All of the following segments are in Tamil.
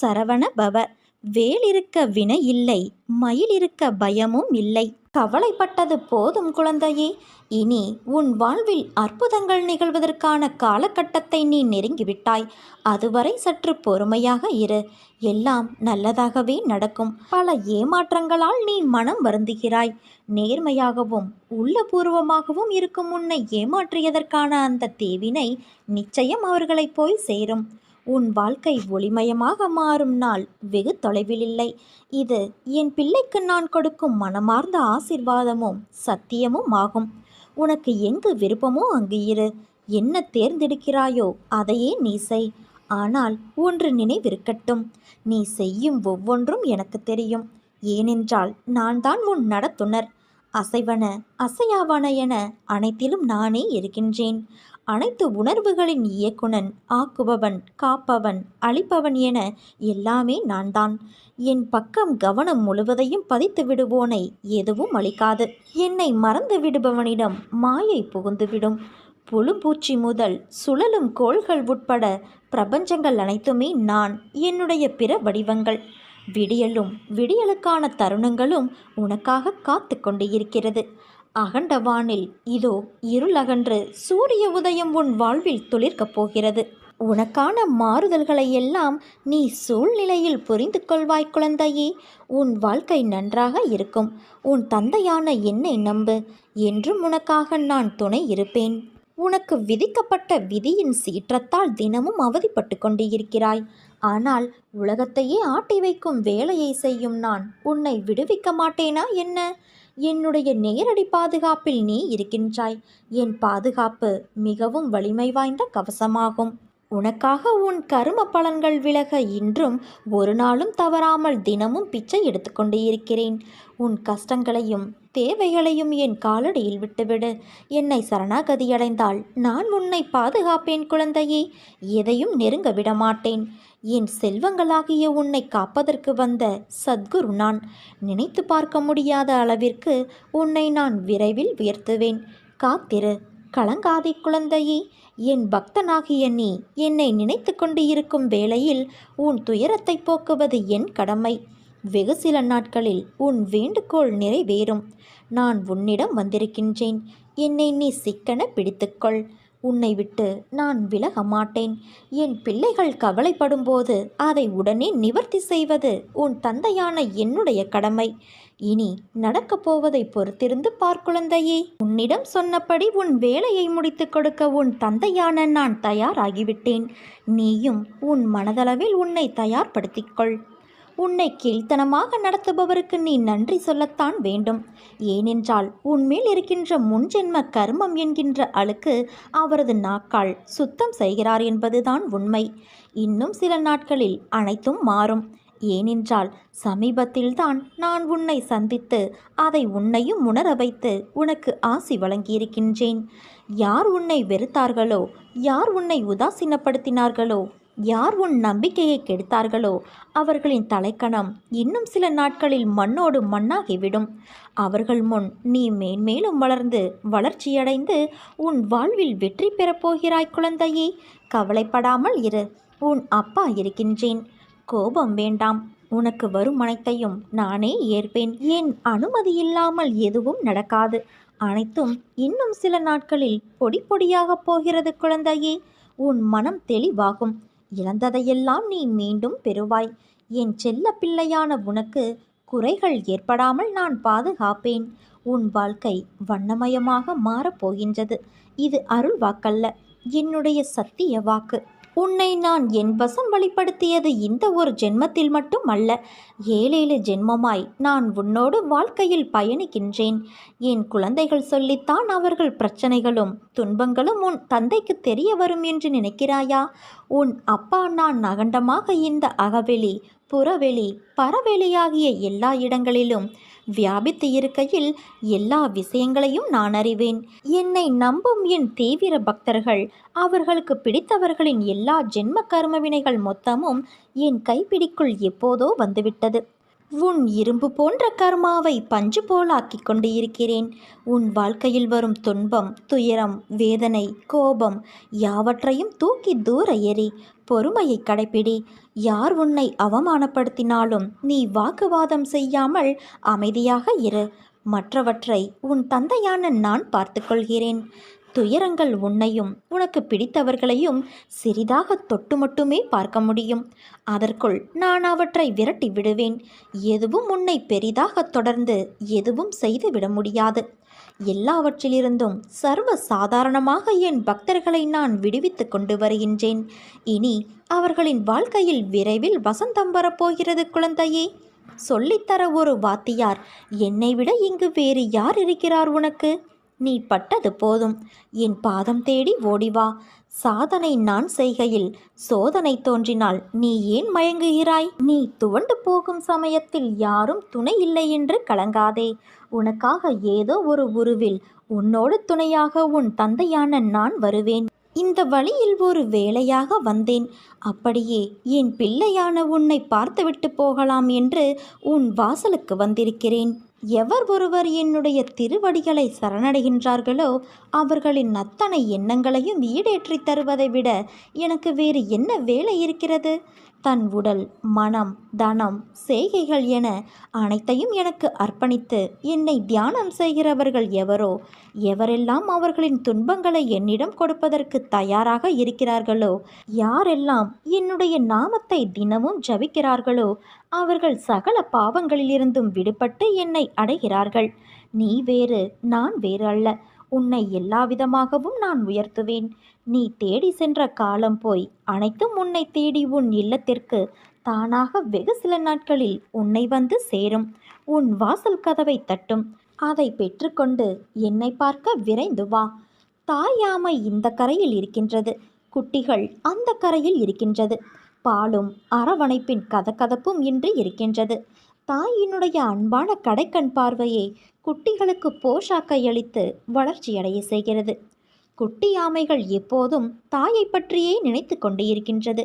சரவண பவ. வேல் இருக்க வினை இல்லை மயில் இருக்க பயமும் இல்லை. கவலைப்பட்டது போதும் குழந்தையே இனி உன் வாழ்வில் அற்புதங்கள் நிகழ்வதற்கான காலகட்டத்தை நீ நெருங்கிவிட்டாய். அதுவரை சற்று பொறுமையாக இரு. எல்லாம் நல்லதாகவே நடக்கும். பல ஏமாற்றங்களால் நீ மனம் வருந்துகிறாய். நேர்மையாகவும் உள்ளபூர்வமாகவும் இருக்கும் உன்னை ஏமாற்றியதற்கான அந்த தேவினை நிச்சயம் அவர்களை போய் சேரும். உன் வாழ்க்கை ஒளிமயமாக மாறும் நாள் வெகு தொலைவில் இல்லை. இது என் பிள்ளைக்கு நான் கொடுக்கும் மனமார்ந்த ஆசிர்வாதமும் சத்தியமும் ஆகும். உனக்கு எங்கு விருப்பமோ அங்கு இரு. என்ன தேர்ந்தெடுக்கிறாயோ அதையே நீ செய். ஆனால் ஒன்று நினைவிருக்கட்டும். நீ செய்யும் ஒவ்வொன்றும் எனக்கு தெரியும். ஏனென்றால் நான் தான் உன் நடத்துனர். அசைவன அசையாவன என அனைத்திலும் நானே இருக்கின்றேன். அனைத்து உணர்வுகளின் இயக்குனன் ஆக்குபவன் காப்பவன் அழிப்பவன் என எல்லாமே நான் தான் என் பக்கம் கவனம் முழுவதையும் பதித்து விடுவோனை எதுவும் அளிக்காது என்னை மறந்து விடுபவனிடம் மாயை புகுந்துவிடும். புழும்பூச்சி முதல் சுழலும் கோள்கள் உட்பட பிரபஞ்சங்கள் அனைத்துமே நான் என்னுடைய பிற வடிவங்கள். விடியலும் விடியலுக்கான தருணங்களும் உனக்காக காத்து கொண்டு இருக்கிறது அகண்ட வானில் இதோ இருளகன்று சூரிய உதயம் உன் வாழ்வில் துளிர்க்கப் போகிறது. உனக்கான மாறுதல்களை எல்லாம் நீ சூழ்நிலையில் புரிந்து கொள்வாய் குழந்தையே. உன் வாழ்க்கை நன்றாக இருக்கும். உன் தந்தையான என்னை நம்பு. என்றும் உனக்காக நான் துணை இருப்பேன். உனக்கு விதிக்கப்பட்ட விதியின் சீற்றத்தால் தினமும் அவதிப்பட்டு கொண்டு இருக்கிறாய் ஆனால் உலகத்தையே ஆட்டி வைக்கும் வேலையை செய்யும் நான் உன்னை விடுவிக்க மாட்டேனா என்ன? என்னுடைய நேரடி பாதுகாப்பில் நீ இருக்கின்றாய். என் பாதுகாப்பு மிகவும் வலிமை வாய்ந்த கவசமாகும். உனக்காக உன் கரும பலன்கள் விலக இன்றும் ஒரு நாளும் தவறாமல் தினமும் பிச்சை எடுத்துக்கொண்டு இருக்கிறேன். உன் கஷ்டங்களையும் தேவைகளையும் என் காலடியில் விட்டுவிடு. என்னை சரணாகதியடைந்தால் நான் உன்னை பாதுகாப்பேன் குழந்தையே. எதையும் நெருங்க விடமாட்டேன். என் செல்வங்களாகிய உன்னை காப்பதற்கு வந்த சத்குரு நான். நினைத்து பார்க்க முடியாத அளவிற்கு உன்னை நான் விரைவில் உயர்த்துவேன். காத்திரு கலங்காதே குழந்தையே. என் பக்தனாகிய நீ என்னை நினைத்து கொண்டு இருக்கும் வேளையில் உன் துயரத்தை போக்குவது என் கடமை. வெகு சில நாட்களில் உன் வேண்டுகோள் நிறைவேறும். நான் உன்னிடம் வந்திருக்கின்றேன். என்னை நீ சிக்கன பிடித்துக்கொள். உன்னை விட்டு நான் விலக மாட்டேன். என் பிள்ளைகள் கவலைப்படும்போது அதை உடனே நிவர்த்தி செய்வது உன் தந்தையான என்னுடைய கடமை. இனி நடக்கப் போவதை பொறுத்திருந்து பார்க்குழந்தையே உன்னிடம் சொன்னபடி உன் வேலையை முடித்து கொடுக்க உன் தந்தையான நான் தயாராகிவிட்டேன். நீயும் உன் மனதளவில் உன்னை தயார்படுத்திக்கொள். உன்னை கீழ்த்தனமாக நடத்துபவருக்கு நீ நன்றி சொல்லத்தான் வேண்டும். ஏனென்றால் உன்மேல் இருக்கின்ற முன்ஜென்ம கர்மம் என்கின்ற அழுக்கு அவரது நாக்கால் சுத்தம் செய்கிறார் என்பதுதான் உண்மை. இன்னும் சில நாட்களில் அனைத்தும் மாறும். ஏனென்றால் சமீபத்தில்தான் நான் உன்னை சந்தித்து அதை உன்னையும் உணர வைத்து உனக்கு ஆசி வழங்கியிருக்கின்றேன். யார் உன்னை வெறுத்தார்களோ யார் உன்னை உதாசீனப்படுத்தினார்களோ யார் உன் நம்பிக்கையை கெடுத்தார்களோ அவர்களின் தலைக்கணம் இன்னும் சில நாட்களில் மண்ணோடு மண்ணாகிவிடும். அவர்கள் முன் நீ மேன்மேலும் வளர்ந்து வளர்ச்சியடைந்து உன் வாழ்வில் வெற்றி பெறப் போகிறாய் குழந்தையே. கவலைப்படாமல் இரு உன் அப்பா இருக்கின்றேன். கோபம் வேண்டாம் உனக்கு வரும் அனைத்தையும் நானே ஏற்பேன். என் அனுமதி இல்லாமல் எதுவும் நடக்காது. அனைத்தும் இன்னும் சில நாட்களில் பொடி பொடியாகப் போகிறது குழந்தையே. உன் மனம் தெளிவாகும். இழந்ததையெல்லாம் நீ மீண்டும் பெறுவாய். என் செல்ல பிள்ளையான உனக்கு குறைகள் ஏற்படாமல் நான் பாதுகாப்பேன். உன் வாழ்க்கை வண்ணமயமாக மாறப்போகின்றது இது அருள் வாக்கல்ல. என்னுடைய சத்திய வாக்கு. உன்னை நான் என் வசம் வழிப்படுத்தியது இந்த ஒரு ஜென்மத்தில் மட்டும் அல்ல ஏழேழு ஜென்மமாய் நான் உன்னோடு வாழ்க்கையில் பயணிக்கின்றேன். என் குழந்தைகள் சொல்லித்தான் அவர்கள் பிரச்சனைகளும் துன்பங்களும் உன் தந்தைக்கு தெரிய வரும் என்று நினைக்கிறாயா? உன் அப்பா நான் அகண்டமாக இந்த அகவெளி புறவெளி பரவெளியாகிய எல்லா இடங்களிலும் வியாபித்து இருக்கையில் எல்லா விஷயங்களையும் நான் அறிவேன். என்னை நம்பும் என் தீவிர பக்தர்கள் அவர்களுக்கு பிடித்தவர்களின் எல்லா ஜென்ம கர்மவினைகள் மொத்தமும் என் கைப்பிடிக்குள் எப்போதோ வந்துவிட்டது. உன் இரும்பு போன்ற கர்மாவை பஞ்சு போலாக்கிக் கொண்டு இருக்கிறேன் உன் வாழ்க்கையில் வரும் துன்பம் துயரம் வேதனை கோபம் யாவற்றையும் தூக்கி தூர எறி பொறுமையை கடைப்பிடி. யார் உன்னை அவமானப்படுத்தினாலும் நீ வாக்குவாதம் செய்யாமல் அமைதியாக இரு. மற்றவற்றை உன் தந்தையான நான் பார்த்துக்கொள்கிறேன். துயரங்கள் உன்னையும் உனக்கு பிடித்தவர்களையும் சிறிதாக தொட்டு மட்டுமே பார்க்க முடியும். அதற்குள் நான் அவற்றை விரட்டி விடுவேன். எதுவும் உன்னை பெரிதாக தொடர்ந்து எதுவும் செய்து விட முடியாது. எல்லாவற்றிலிருந்தும் சர்வ சாதாரணமாக என் பக்தர்களை நான் விடுவித்து கொண்டு வருகின்றேன். இனி அவர்களின் வாழ்க்கையில் விரைவில் வசந்தம் வரப்போகிறது குழந்தையே. சொல்லித்தர ஒரு வாத்தியார் என்னை விட இங்கு வேறு யார் இருக்கிறார் உனக்கு? நீ பட்டது போதும். என் பாதம் தேடி ஓடிவா சாதனை நான் செய்கையில் சோதனை தோன்றினால் நீ ஏன் மயங்குகிறாய்? நீ துவண்டு போகும் சமயத்தில் யாரும் துணை இல்லை என்று கலங்காதே. உனக்காக ஏதோ ஒரு உருவில் உன்னோடு துணையாக உன் தந்தையான நான் வருவேன். இந்த வழியில் ஒரு வேலையாக வந்தேன். அப்படியே என் பிள்ளையான உன்னை பார்த்துவிட்டு போகலாம் என்று உன் வாசலுக்கு வந்திருக்கிறேன். எவர் ஒருவர் என்னுடைய திருவடிகளை சரணடைகின்றார்களோ அவர்களின் அத்தனை எண்ணங்களையும் ஈடேற்றித் தருவதை விட எனக்கு வேறு என்ன வேலை இருக்கிறது? தன் உடல் மனம் தனம் செய்கைகள் என அனைத்தையும் எனக்கு அர்ப்பணித்து என்னை தியானம் செய்கிறவர்கள் எவரோ எவரெல்லாம் அவர்களின் துன்பங்களை என்னிடம் கொடுப்பதற்கு தயாராக இருக்கிறார்களோ யாரெல்லாம் என்னுடைய நாமத்தை தினமும் ஜபிக்கிறார்களோ அவர்கள் சகல பாவங்களிலிருந்தும் விடுபட்டு என்னை அடைகிறார்கள். நீ வேறு நான் வேறு அல்ல உன்னை எல்லாவிதமாகவும் நான் உயர்த்துவேன். நீ தேடி சென்ற காலம் போய் அனைத்தும் உன்னை தேடி உன் இல்லத்திற்கு தானாக வெகு சில நாட்களில் உன்னை வந்து சேரும். உன் வாசல் கதவை தட்டும். அதை பெற்றுக்கொண்டு என்னை பார்க்க விரைந்து வா. தாயாமை இந்த கரையில் இருக்கின்றது. குட்டிகள் அந்த கரையில் இருக்கின்றது. பாலும் அரவணைப்பின் கதகதப்பும் இன்று இருக்கின்றது. தாயினுடைய அன்பான கடைக்கண் பார்வையை குட்டிகளுக்கு போஷாக்கை அளித்து வளர்ச்சியடைய செய்கிறது. குட்டி ஆமைகள் எப்போதும் தாயை பற்றியே நினைத்து கொண்டிருக்கின்றது.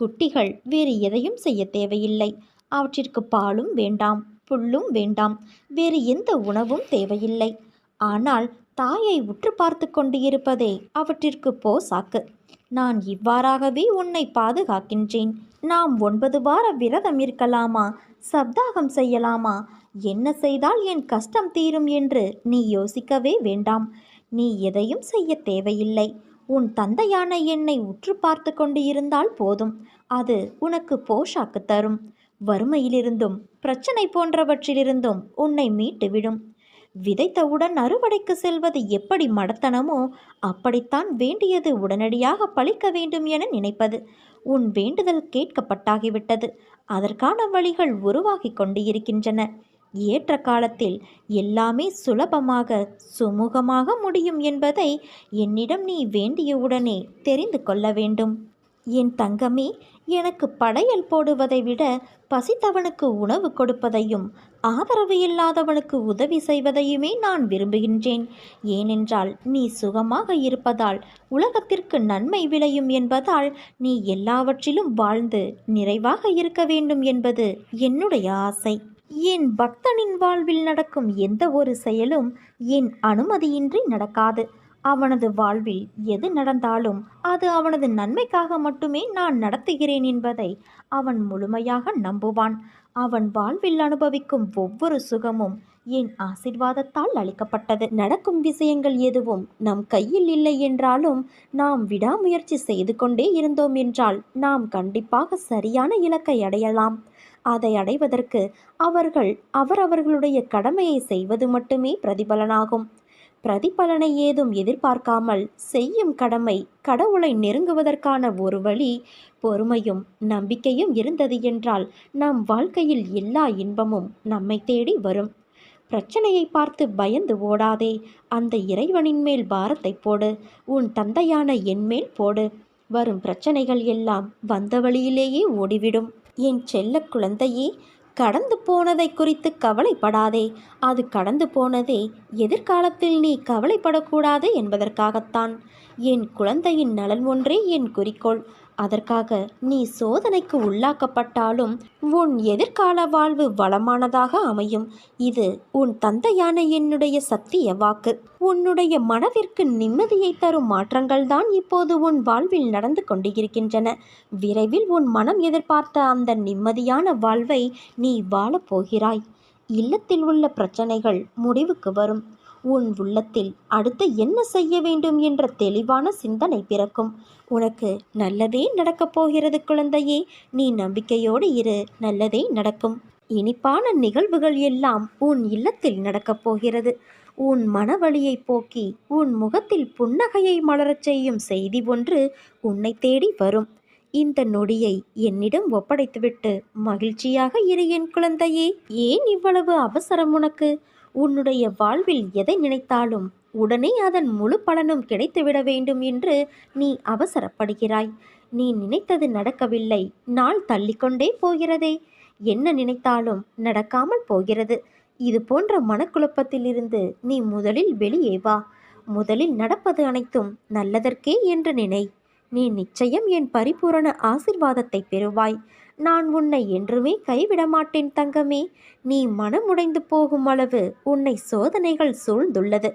குட்டிகள் வேறு எதையும் செய்ய தேவையில்லை. அவற்றிற்கு பாலும் வேண்டாம் புல்லும் வேண்டாம். வேறு எந்த உணவும் தேவையில்லை. ஆனால் தாயை உற்று பார்த்து கொண்டு இருப்பதே அவற்றிற்கு போசாக்கு. நான் இவ்வாறாகவே உன்னை பாதுகாக்கின்றேன். நாம் ஒன்பது வார விரதம் இருக்கலாமா? சப்தாகம் செய்யலாமா? என்ன செய்தால் என் கஷ்டம் தீரும் என்று நீ யோசிக்கவே வேண்டாம். நீ எதையும் செய்ய தேவையில்லை. உன் தந்தையான என்னை உற்று பார்த்து கொண்டு இருந்தால் போதும். அது உனக்கு போஷாக்கு தரும். வறுமையிலிருந்தும் பிரச்சனை போன்றவற்றிலிருந்தும் உன்னை மீட்டுவிடும். விதைத்தவுடன் அறுவடைக்கு செல்வது எப்படி மடத்தனமோ அப்படித்தான் வேண்டியது உடனடியாக பழிக்க வேண்டும் என நினைப்பது. உன் வேண்டுதல் கேட்கப்பட்டாகிவிட்டது. அதற்கான வழிகள் உருவாகி கொண்டு இருக்கின்றன ஏற்ற காலத்தில் எல்லாமே சுலபமாக சுமூகமாக முடியும் என்பதை என்னிடம் நீ வேண்டியவுடனே தெரிந்து கொள்ள வேண்டும். என் தங்கமே எனக்கு படையல் போடுவதை விட பசித்தவனுக்கு உணவு கொடுப்பதையும் ஆதரவு இல்லாதவனுக்கு உதவி செய்வதையுமே நான் விரும்புகின்றேன். ஏனென்றால் நீ சுகமாக இருப்பதால் உலகத்திற்கு நன்மை விளையும் என்பதால் நீ எல்லாவற்றிலும் வாழ்ந்து நிறைவாக இருக்க வேண்டும் என்பது என்னுடைய ஆசை. என் பக்தனின் வாழ்வில் நடக்கும் எந்த ஒரு செயலும் என் அனுமதியின்றி நடக்காது. அவனது வாழ்வில் எது நடந்தாலும் அது அவனது நன்மைக்காக மட்டுமே நான் நடத்துகிறேன் என்பதை அவன் முழுமையாக நம்புவான். அவன் வாழ்வில் அனுபவிக்கும் ஒவ்வொரு சுகமும் என் ஆசிர்வாதத்தால் அளிக்கப்பட்டது. நடக்கும் விஷயங்கள் எதுவும் நம் கையில் இல்லை என்றாலும் நாம் விடாமுயற்சி செய்து கொண்டே இருந்தோம் என்றால் நாம் கண்டிப்பாக சரியான இலக்கை அடையலாம். அதை அடைவதற்கு அவர்கள் அவரவர்களுடைய கடமையை செய்வது மட்டுமே பிரதிபலனாகும். பிரதிபலனை ஏதும் எதிர்பார்க்காமல் செய்யும் கடமை கடவுளை நெருங்குவதற்கான ஒரு வழி பொறுமையும் நம்பிக்கையும் இருந்தது என்றால் நம் வாழ்க்கையில் எல்லா இன்பமும் நம்மை தேடி வரும். பிரச்சனையை பார்த்து பயந்து ஓடாதே அந்த இறைவனின் மேல் பாரத்தை போடு உன் தந்தையான என் மேல் போடு. வரும் பிரச்சனைகள் எல்லாம் வந்த வழியிலேயே ஓடிவிடும். என் செல்ல குழந்தையே கடந்து போனதை குறித்து கவலைப்படாதே. அது கடந்து போனதே எதிர்காலத்தில் நீ கவலைப்படக்கூடாது என்பதற்காகத்தான். என் குழந்தையின் நலன் ஒன்றே என் குறிக்கோள். அதற்காக நீ சோதனைக்கு உள்ளாக்கப்பட்டாலும் உன் எதிர்கால வாழ்வு வளமானதாக அமையும். இது உன் தந்தையான என்னுடைய சத்திய வாக்கு. உன்னுடைய மனதிற்கு நிம்மதியை தரும் மாற்றங்கள் தான் இப்போது உன் வாழ்வில் நடந்து கொண்டிருக்கின்றன. விரைவில் உன் மனம் எதிர்பார்த்த அந்த நிம்மதியான வாழ்வை நீ வாழப் போகிறாய் இல்லத்தில் உள்ள பிரச்சனைகள் முடிவுக்கு வரும். உன் உள்ளத்தில் அடுத்து என்ன செய்ய வேண்டும் என்ற தெளிவான சிந்தனை பிறக்கும். உனக்கு நல்லதே நடக்கப் போகிறது குழந்தையே நீ நம்பிக்கையோடு இரு நல்லதே நடக்கும். இனிப்பான நிகழ்வுகள் எல்லாம் உன் இல்லத்தில் நடக்கப் போகிறது. உன் மனவழியை போக்கி உன் முகத்தில் புன்னகையை மலரச் செய்யும் செய்தி ஒன்று உன்னை தேடி வரும். இந்த நொடியை என்னிடம் ஒப்படைத்துவிட்டு மகிழ்ச்சியாக இரு என் குழந்தையே ஏன் இவ்வளவு அவசரம் உனக்கு? உன்னுடைய வாழ்வில் எதை நினைத்தாலும் உடனே அதன் முழு பலனும் கிடைத்துவிட வேண்டும் என்று நீ அவசரப்படுகிறாய். நீ நினைத்தது நடக்கவில்லை. நாள் தள்ளிக்கொண்டே போகிறதே. என்ன நினைத்தாலும் நடக்காமல் போகிறது. இது போன்ற மனக்குழப்பத்திலிருந்து நீ முதலில் வெளியே வா. முதலில் நடப்பது அனைத்தும் நல்லதற்கே என்று நினை. நீ நிச்சயம் என் பரிபூரண ஆசிர்வாதத்தை பெறுவாய். நான் உன்னை என்றுமே கைவிட மாட்டேன் தங்கமே. நீ மனமுடைந்து போகும் அளவு உன்னை சோதனைகள் சூழ்ந்துள்ளது.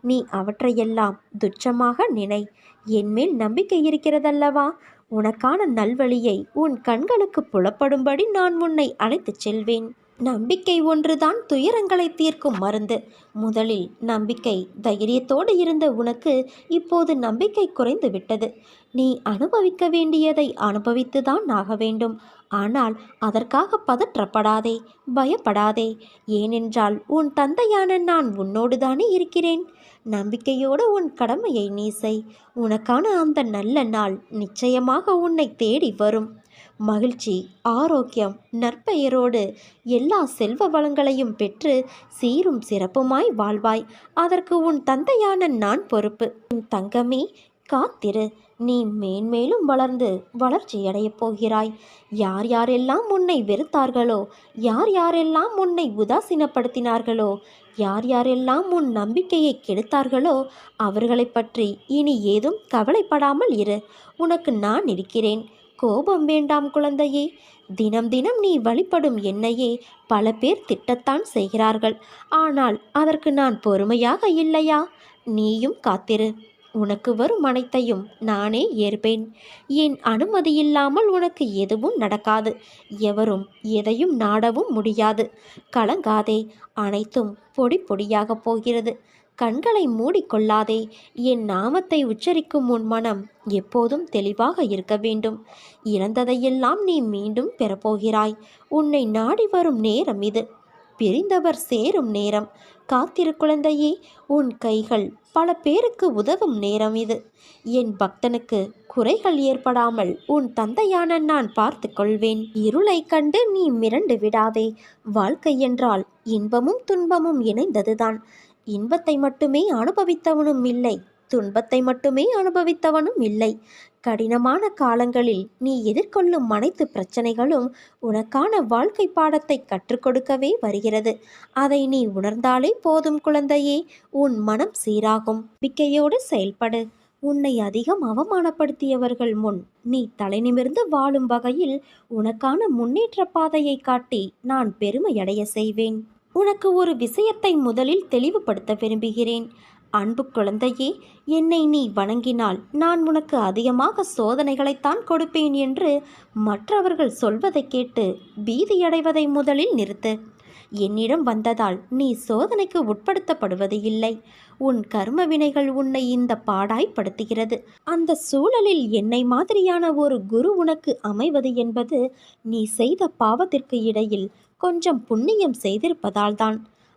நீ அவற்றையெல்லாம் துச்சமாக நினை. என்மேல் நம்பிக்கை இருக்கிறதல்லவா? உனக்கான நல்வழியை உன் கண்களுக்கு புலப்படும்படி நான் உன்னை அழைத்துச் செல்வேன். நம்பிக்கை ஒன்றுதான் துயரங்களை தீர்க்கும் மருந்து. முதலில் நம்பிக்கை தைரியத்தோடு இருந்த உனக்கு இப்போது நம்பிக்கை குறைந்து விட்டது நீ அனுபவிக்க வேண்டியதை அனுபவித்துதான் ஆக வேண்டும். ஆனால் அதற்காக பதற்றப்படாதே பயப்படாதே. ஏனென்றால் உன் தந்தையான நான் உன்னோடு தானே இருக்கிறேன். நம்பிக்கையோடு உன் கடமையை நீ செய். உனக்கான அந்த நல்ல நாள் நிச்சயமாக உன்னை தேடி வரும். மகிழ்ச்சி ஆரோக்கியம் நற்பெயரோடு எல்லா செல்வ வளங்களையும் பெற்று சீரும் சிறப்புமாய் வாழ்வாய். அதற்கு உன் தந்தையான நான் பொறுப்பு. உன் தங்கமே காத்திரு. நீ மேன்மேலும் வளர்ந்து வளர்ச்சியடையப் போகிறாய். யார் யாரெல்லாம் உன்னை வெறுத்தார்களோ யார் யாரெல்லாம் உன்னை உதாசீனப்படுத்தினார்களோ யார் யாரெல்லாம் உன் நம்பிக்கையை கெடுத்தார்களோ அவர்களை பற்றி இனி ஏதும் கவலைப்படாமல் இரு. உனக்கு நான் இருக்கிறேன். கோபம் வேண்டாம் குழந்தையே. தினம் தினம் நீ வழிபடும் என்னையே பல பேர் திட்டத்தான் செய்கிறார்கள். ஆனால் அதற்கு நான் பொறுமையாக இல்லையா? நீயும் காத்திரு. உனக்கு வரும் அனைத்தையும் நானே ஏற்பேன். என் அனுமதியில்லாமல் உனக்கு எதுவும் நடக்காது. எவரும் எதையும் நாடவும் முடியாது. கலங்காதே. அனைத்தும் பொடி பொடியாகப் போகிறது. கண்களை மூடிக்கொள்ளாதே. என் நாமத்தை உச்சரிக்கும் உன் மனம் எப்போதும் தெளிவாக இருக்க வேண்டும். இழந்ததையெல்லாம் நீ மீண்டும் பெறப்போகிறாய். உன்னை நாடி வரும் நேரம் இது. பிரிந்தவர் சேரும் நேரம். காத்திரு குழந்தையே உன் கைகள் பல பேருக்கு உதவும் நேரம் இது. என் பக்தனுக்கு குறைகள் ஏற்படாமல் உன் தந்தையான நான் பார்த்து கொள்வேன். இருளை கண்டு நீ மிரண்டு விடாதே. வாழ்க்கை என்றால் இன்பமும் துன்பமும் இணைந்ததுதான். இன்பத்தை மட்டுமே அனுபவித்தவனும் இல்லை துன்பத்தை மட்டுமே அனுபவித்தவனும் இல்லை. கடினமான காலங்களில் நீ எதிர்கொள்ளும் அனைத்து பிரச்சனைகளும் உனக்கான வாழ்க்கை பாடத்தை கற்றுக்கொடுக்கவே வருகிறது. அதை நீ உணர்ந்தாலே போதும் குழந்தையே உன் மனம் சீராகும். நம்பிக்கையோடு செயல்படு. உன்னை அதிகம் அவமானப்படுத்தியவர்கள் முன் நீ தலைநிமிர்ந்து வாழும் வகையில் உனக்கான முன்னேற்ற பாதையை காட்டி நான் பெருமையடைய செய்வேன். உனக்கு ஒரு விஷயத்தை முதலில் தெளிவுபடுத்த விரும்புகிறேன். அன்பு குழந்தையே என்னை நீ வணங்கினால் நான் உனக்கு அதிகமாக சோதனைகளைத்தான் கொடுப்பேன் என்று மற்றவர்கள் சொல்வதை கேட்டு பீதியடைவதை முதலில் நிறுத்து. என்னிடம் வந்ததால் நீ சோதனைக்கு உட்படுத்தப்படுவது இல்லை. உன் கர்ம வினைகள் உன்னை இந்த பாடாய்ப்படுத்துகிறது. அந்த சூழலில் என்னை மாதிரியான ஒரு குரு உனக்கு அமைவது என்பது நீ செய்த பாவத்திற்கு இடையில் கொஞ்சம் புண்ணியம் செய்திருப்பதால்தான்.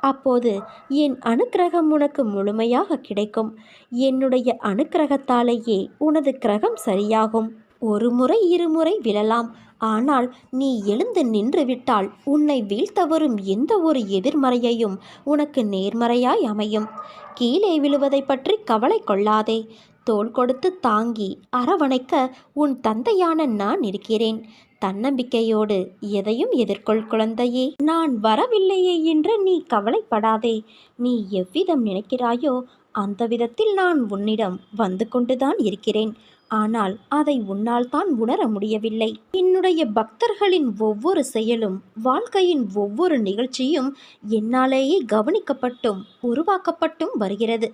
அப்போது என் அனுக்கிரகம் உனக்கு முழுமையாக கிடைக்கும். என்னுடைய அனுக்கிரகத்தாலேயே உனது கிரகம் சரியாகும். ஒரு முறை இருமுறை விழலாம். ஆனால் நீ எழுந்து நின்றுவிட்டால் உன்னை வீழ்த்த வரும் எந்த ஒரு எதிர்மறையையும் உனக்கு நேர்மறையாய் அமையும். கீழே விழுவதை பற்றி கவலை கொள்ளாதே. தோள் கொடுத்து தாங்கி அரவணைக்க உன் தந்தையான நான் இருக்கிறேன். தன்னம்பிக்கையோடு எதையும் எதிர்கொள் குழந்தையே. நான் வரவில்லையே என்று நீ கவலைப்படாதே. நீ எவ்விதம் நினைக்கிறாயோ அந்த விதத்தில் நான் உன்னிடம் வந்து கொண்டுதான் இருக்கிறேன். ஆனால் அதை உன்னால் தான் உணர முடியவில்லை. என்னுடைய பக்தர்களின் ஒவ்வொரு செயலும் வாழ்க்கையின் ஒவ்வொரு நிகழ்ச்சியும் என்னாலேயே கவனிக்கப்பட்டும் உருவாக்கப்பட்டும் வருகிறது.